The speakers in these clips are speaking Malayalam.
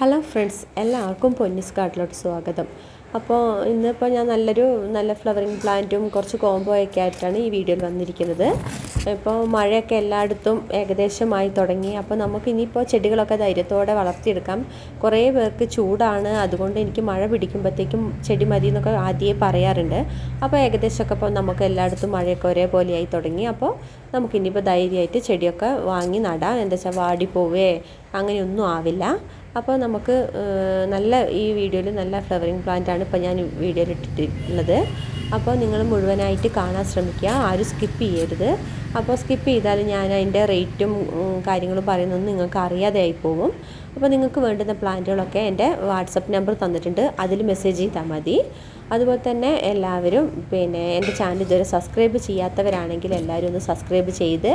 ഹലോ ഫ്രണ്ട്സ് എല്ലാവർക്കും പൊന്നിസ് കാട്ടിലോട്ട് സ്വാഗതം. അപ്പോൾ ഇന്നിപ്പോൾ ഞാൻ നല്ലൊരു നല്ല ഫ്ലവറിങ് പ്ലാന്റും കുറച്ച് കോംബോ ഒക്കെ ആയിട്ടാണ് ഈ വീഡിയോയിൽ വന്നിരിക്കുന്നത്. ഇപ്പോൾ മഴയൊക്കെ എല്ലായിടത്തും ഏകദേശമായി തുടങ്ങി. അപ്പോൾ നമുക്ക് ഇനിയിപ്പോൾ ചെടികളൊക്കെ ധൈര്യത്തോടെ വളർത്തിയെടുക്കാം. കുറേ പേർക്ക് ചൂടാണ്. അതുകൊണ്ട് എനിക്ക് മഴ പിടിക്കുമ്പോഴത്തേക്കും ചെടി മതി എന്നൊക്കെ ആദ്യമേ പറയാറുണ്ട്. അപ്പോൾ ഏകദേശമൊക്കെ ഇപ്പോൾ നമുക്ക് എല്ലായിടത്തും മഴയൊക്കെ ഒരേപോലെയായി തുടങ്ങി. അപ്പോൾ നമുക്കിനിയിപ്പോൾ ധൈര്യമായിട്ട് ചെടിയൊക്കെ വാങ്ങി നടാം. എന്താ വെച്ചാൽ വാടിപ്പോവേ അങ്ങനെയൊന്നും ആവില്ല. അപ്പോൾ നമുക്ക് നല്ല ഈ വീഡിയോയിൽ നല്ല ഫ്ലവറിങ് പ്ലാന്റ് ആണ് ഇപ്പോൾ ഞാൻ വീഡിയോയിൽ ഇട്ടിട്ടുള്ളത്. അപ്പോൾ നിങ്ങൾ മുഴുവനായിട്ട് കാണാൻ ശ്രമിക്കുക. ആരും സ്കിപ്പ് ചെയ്യരുത്. അപ്പോൾ സ്കിപ്പ് ചെയ്താൽ ഞാൻ അതിന്റെ റേറ്റും കാര്യങ്ങളും പറയുന്നതൊന്നും നിങ്ങൾക്ക് അറിയാതെ ആയി പോകും. അപ്പോൾ നിങ്ങൾക്ക് വേണ്ടുന്ന പ്ലാന്റുകളൊക്കെ എന്റെ വാട്സപ്പ് നമ്പർ തന്നിട്ടുണ്ട്. അതിൽ മെസ്സേജ് ചെയ്താൽ മതി. അതുപോലെ തന്നെ എല്ലാവരും പിന്നെ എന്റെ ചാനൽ ഇതുവരെ സബ്സ്ക്രൈബ് ചെയ്യാത്തവരാണെങ്കിൽ എല്ലാവരും ഒന്ന് സബ്സ്ക്രൈബ് ചെയ്ത്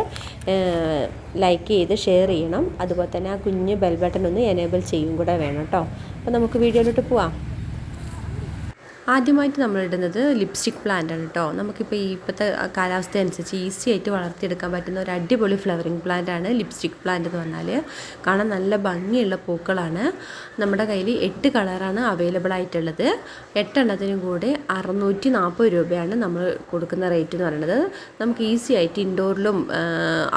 ലൈക്ക് ചെയ്ത് ഷെയർ ചെയ്യണം. അതുപോലെ തന്നെ ആ കുഞ്ഞ് ബെൽ ബട്ടൺ ഒന്ന് എനേബിൾ ചെയ്യും കൂടെ വേണം കേട്ടോ. അപ്പോൾ നമുക്ക് വീഡിയോയിലോട്ട് പോവാം. ആദ്യമായിട്ട് നമ്മൾ ഇടുന്നത് ലിപ്സ്റ്റിക് പ്ലാന്റ് ആണ് കേട്ടോ. നമുക്കിപ്പോൾ ഈ ഇപ്പോഴത്തെ കാലാവസ്ഥ അനുസരിച്ച് ഈസി ആയിട്ട് വളർത്തിയെടുക്കാൻ പറ്റുന്ന ഒരു അടിപൊളി ഫ്ലവറിങ് പ്ലാന്റ് ആണ് ലിപ്സ്റ്റിക് പ്ലാന്റ് എന്ന് പറഞ്ഞാൽ കാണാൻ നല്ല ഭംഗിയുള്ള പൂക്കളാണ്. നമ്മുടെ കയ്യിൽ എട്ട് കളറാണ് അവൈലബിൾ ആയിട്ടുള്ളത്. എട്ടെണ്ണത്തിനും കൂടെ അറുന്നൂറ്റി നാൽപ്പത് രൂപയാണ് നമ്മൾ കൊടുക്കുന്ന റേറ്റ് എന്ന് പറയുന്നത്. നമുക്ക് ഈസി ആയിട്ട് ഇൻഡോറിലും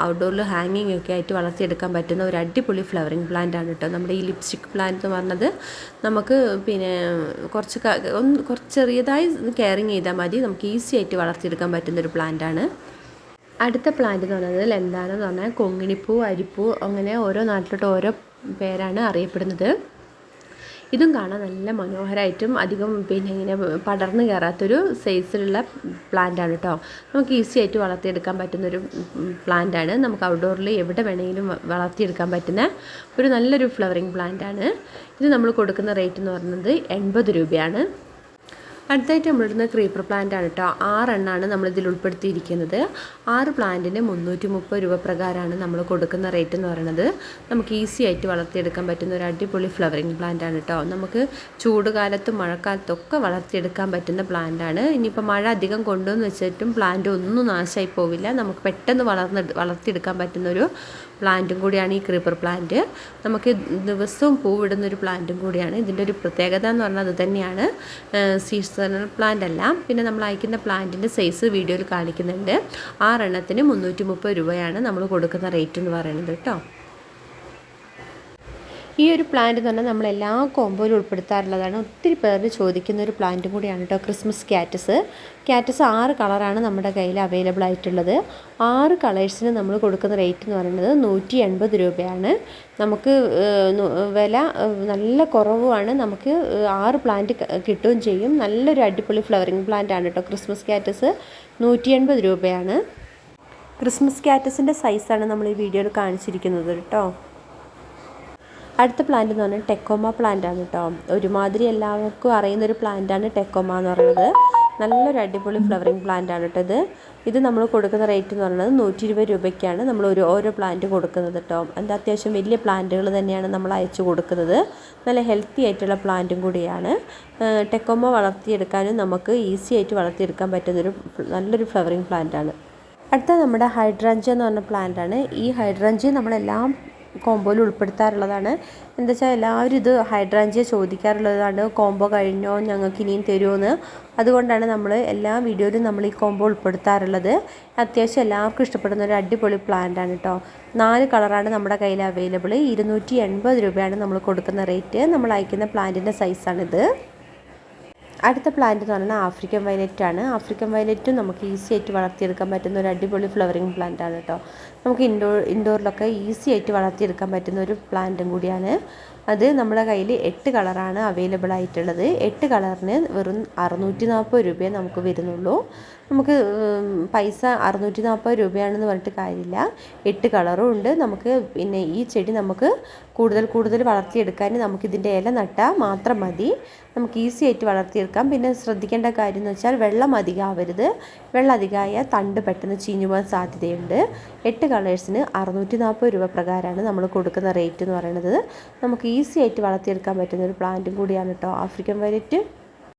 ഔട്ട്ഡോറിലും ഹാങ്ങിങ് ഒക്കെ ആയിട്ട് വളർത്തിയെടുക്കാൻ പറ്റുന്ന ഒരു അടിപൊളി ഫ്ലവറിങ് പ്ലാന്റ് ആണ് കേട്ടോ. നമ്മുടെ ഈ ലിപ്സ്റ്റിക് പ്ലാന്റ് എന്ന് പറഞ്ഞത് നമുക്ക് പിന്നെ കുറച്ച് ചെറിയതായി കെയറിങ് ചെയ്താൽ മതി. നമുക്ക് ഈസി ആയിട്ട് വളർത്തിയെടുക്കാൻ പറ്റുന്നൊരു പ്ലാന്റാണ് അടുത്ത പ്ലാന്റ് എന്ന് പറയുന്നത് എന്താണെന്ന് പറഞ്ഞാൽ കൊങ്ങിണിപ്പൂ അരിപ്പൂ അങ്ങനെ ഓരോ നാട്ടിലോട്ട് ഓരോ പേരാണ് അറിയപ്പെടുന്നത്. ഇതും കാണാൻ നല്ല മനോഹരമായിട്ടും അധികം പിന്നെ ഇങ്ങനെ പടർന്നു കയറാത്തൊരു സൈസിലുള്ള പ്ലാന്റാണ് കേട്ടോ നമുക്ക് ഈസി ആയിട്ട് വളർത്തിയെടുക്കാൻ പറ്റുന്നൊരു പ്ലാന്റാണ് നമുക്ക് ഔട്ട്ഡോറിൽ എവിടെ വേണമെങ്കിലും വളർത്തിയെടുക്കാൻ പറ്റുന്ന ഒരു നല്ലൊരു ഫ്ലവറിങ് പ്ലാന്റാണ് ഇത് നമ്മൾ കൊടുക്കുന്ന റേറ്റ് എന്ന് പറയുന്നത് എൺപത് രൂപയാണ്. അടുത്തായിട്ട് നമ്മളിടുന്ന ക്രീപ്പർ പ്ലാന്റ് ആണ് കേട്ടോ ആറെണ്ണാണ് നമ്മളിതിൽ ഉൾപ്പെടുത്തിയിരിക്കുന്നത്. ആറ് പ്ലാന്റിന് മുന്നൂറ്റി മുപ്പത് രൂപ പ്രകാരമാണ് നമ്മൾ കൊടുക്കുന്ന റേറ്റ് എന്ന് പറയുന്നത് നമുക്ക് ഈസി ആയിട്ട് വളർത്തിയെടുക്കാൻ പറ്റുന്ന ഒരു അടിപൊളി ഫ്ലവറിങ് പ്ലാന്റ് ആണ് കേട്ടോ നമുക്ക് ചൂട് കാലത്തും മഴക്കാലത്തും ഒക്കെ വളർത്തിയെടുക്കാൻ പറ്റുന്ന പ്ലാന്റ് ആണ്. ഇനിയിപ്പോൾ മഴ അധികം കൊണ്ടുവന്ന് വെച്ചിട്ടും പ്ലാന്റ് ഒന്നും നാശമായി പോവില്ല. നമുക്ക് പെട്ടെന്ന് വളർന്ന് വളർത്തിയെടുക്കാൻ പറ്റുന്ന ഒരു പ്ലാന്റും കൂടിയാണ് ഈ ക്രീപ്പർ പ്ലാന്റ് നമുക്ക് ദിവസവും പൂവിടുന്ന ഒരു പ്ലാന്റും കൂടിയാണ്. ഇതിന്റെ ഒരു പ്രത്യേകത എന്ന് പറഞ്ഞാൽ അത് തന്നെയാണ്. സീസണൽ പ്ലാന്റ് അല്ല. പിന്നെ നമ്മൾ അയക്കുന്ന പ്ലാന്റിന്റെ സൈസ് വീഡിയോയിൽ കാണിക്കുന്നുണ്ട്. ആറെണ്ണത്തിന് മുന്നൂറ്റി മുപ്പത് രൂപയാണ് നമ്മൾ കൊടുക്കുന്ന റേറ്റ് എന്ന് പറയുന്നത് കേട്ടോ ഈ ഒരു പ്ലാന്റ് തന്നെ നമ്മൾ എല്ലാ കോമ്പോയിലും ഉൾപ്പെടുത്താറുള്ളതാണ്. ഒത്തിരി പേര് ചോദിക്കുന്ന ഒരു പ്ലാന്റും കൂടിയാണ് കേട്ടോ ക്രിസ്മസ് ക്യാറ്റസ് ക്യാറ്റസ് ആറ് കളറാണ് നമ്മുടെ കയ്യിൽ അവൈലബിൾ ആയിട്ടുള്ളത്. ആറ് കളേഴ്സിന് നമ്മൾ കൊടുക്കുന്ന റേറ്റ് എന്ന് പറയുന്നത് നൂറ്റി എൺപത് രൂപയാണ്. നമുക്ക് വില നല്ല കുറവുമാണ്. നമുക്ക് ആറ് പ്ലാന്റ് കിട്ടുകയും ചെയ്യും. നല്ലൊരു അടിപൊളി ഫ്ലവറിങ് പ്ലാന്റ് ആണ് കേട്ടോ ക്രിസ്മസ് ക്യാറ്റസ് നൂറ്റി എൺപത് രൂപയാണ് ക്രിസ്മസ് ക്യാറ്റസിന്റെ സൈസാണ് നമ്മൾ ഈ വീഡിയോയിൽ കാണിച്ചിരിക്കുന്നത് കേട്ടോ അടുത്ത പ്ലാന്റ് എന്ന് പറഞ്ഞാൽ ടെക്കോമ പ്ലാന്റ് ആണ് കേട്ടോ ഒരുമാതിരി എല്ലാവർക്കും അറിയുന്ന ഒരു പ്ലാന്റ് ആണ് ടെക്കോമ എന്ന് പറയുന്നത്. നല്ലൊരു അടിപൊളി ഫ്ലവറിങ് പ്ലാന്റ് ആണ് കേട്ടോ ഇത്. ഇത് നമ്മൾ കൊടുക്കുന്ന റേറ്റ് എന്ന് പറയുന്നത് നൂറ്റി ഇരുപത് രൂപയ്ക്കാണ് നമ്മൾ ഒരു ഓരോ പ്ലാന്റ് കൊടുക്കുന്നത് കേട്ടോ എന്താ അത്യാവശ്യം വലിയ പ്ലാന്റുകൾ തന്നെയാണ് നമ്മൾ അയച്ചു കൊടുക്കുന്നത്. നല്ല ഹെൽത്തി ആയിട്ടുള്ള പ്ലാന്റും കൂടിയാണ്. ടെക്കോമ വളർത്തിയെടുക്കാനും നമുക്ക് ഈസി ആയിട്ട് വളർത്തിയെടുക്കാൻ പറ്റുന്നൊരു നല്ലൊരു ഫ്ലവറിങ് പ്ലാന്റ് ആണ്. അടുത്ത നമ്മുടെ ഹൈഡ്രാഞ്ച് എന്ന് പറഞ്ഞ പ്ലാന്റ് ആണ്. ഈ ഹൈഡ്രാഞ്ച് നമ്മളെല്ലാം കോംബോയിൽ ഉൾപ്പെടുത്താറുള്ളതാണ്. എന്താ വെച്ചാൽ എല്ലാവരും ഇത് ഹൈഡ്രാഞ്ചിയ ചോദിക്കാറുള്ളതാണ്. കോംബോ കഴിഞ്ഞോ ഞങ്ങൾക്ക് ഇനിയും തരുമോ അതുകൊണ്ടാണ് നമ്മൾ എല്ലാ വീഡിയോയിലും നമ്മൾ ഈ കോംബോ ഉൾപ്പെടുത്താറുള്ളത്. അത്യാവശ്യം എല്ലാവർക്കും ഇഷ്ടപ്പെടുന്ന ഒരു അടിപൊളി പ്ലാന്റ് ആണ് കേട്ടോ നാല് കളറാണ് നമ്മുടെ കയ്യിൽ അവൈലബിൾ ഇരുന്നൂറ്റി രൂപയാണ് നമ്മൾ കൊടുക്കുന്ന റേറ്റ് നമ്മൾ അയക്കുന്ന പ്ലാന്റിന്റെ സൈസാണിത് അടുത്ത പ്ലാന്റ് എന്ന് പറയുന്നത് ആഫ്രിക്കൻ വയലറ്റ് ആണ്. ആഫ്രിക്കൻ വയലറ്റും നമുക്ക് ഈസി ആയിട്ട് വളർത്തിയെടുക്കാൻ പറ്റുന്ന ഒരു അടിപൊളി ഫ്ലവറിങ് പ്ലാന്റ് ആണ് കേട്ടോ നമുക്ക് ഇൻഡോർ ഇൻഡോറിലൊക്കെ ഈസി ആയിട്ട് വളർത്തിയെടുക്കാൻ പറ്റുന്ന ഒരു പ്ലാന്റും കൂടിയാണ്. അത് നമ്മുടെ കയ്യിൽ എട്ട് കളറാണ് അവൈലബിൾ ആയിട്ടുള്ളത്. എട്ട് കളറിന് വെറും അറുന്നൂറ്റി നാൽപ്പത് രൂപയെ നമുക്ക് വരുന്നുള്ളൂ. നമുക്ക് പൈസ അറുന്നൂറ്റി നാൽപ്പത് രൂപയാണെന്ന് പറഞ്ഞിട്ട് കാര്യമില്ല. എട്ട് കളറും ഉണ്ട്. നമുക്ക് പിന്നെ ഈ ചെടി നമുക്ക് കൂടുതൽ കൂടുതൽ വളർത്തിയെടുക്കാൻ നമുക്കിതിന്റെ ഇല നട്ടാൽ മാത്രം മതി. നമുക്ക് ഈസി ആയിട്ട് വളർത്തിയെടുക്കാം. പിന്നെ ശ്രദ്ധിക്കേണ്ട കാര്യം എന്ന് വെച്ചാൽ വെള്ളം അധികമാവരുത്. വെള്ളം അധികമായ തണ്ട് പെട്ടെന്ന് ചീഞ്ഞു പോകാൻ സാധ്യതയുണ്ട്. എട്ട് കളേഴ്സിന് അറുന്നൂറ്റി നാൽപ്പത് രൂപ പ്രകാരമാണ് നമ്മൾ കൊടുക്കുന്ന റേറ്റ് എന്ന് പറയുന്നത്. നമുക്ക് ഈസി ആയിട്ട് വളർത്തിയെടുക്കാൻ പറ്റുന്ന ഒരു പ്ലാന്റും കൂടിയാണ് കേട്ടോ. African violet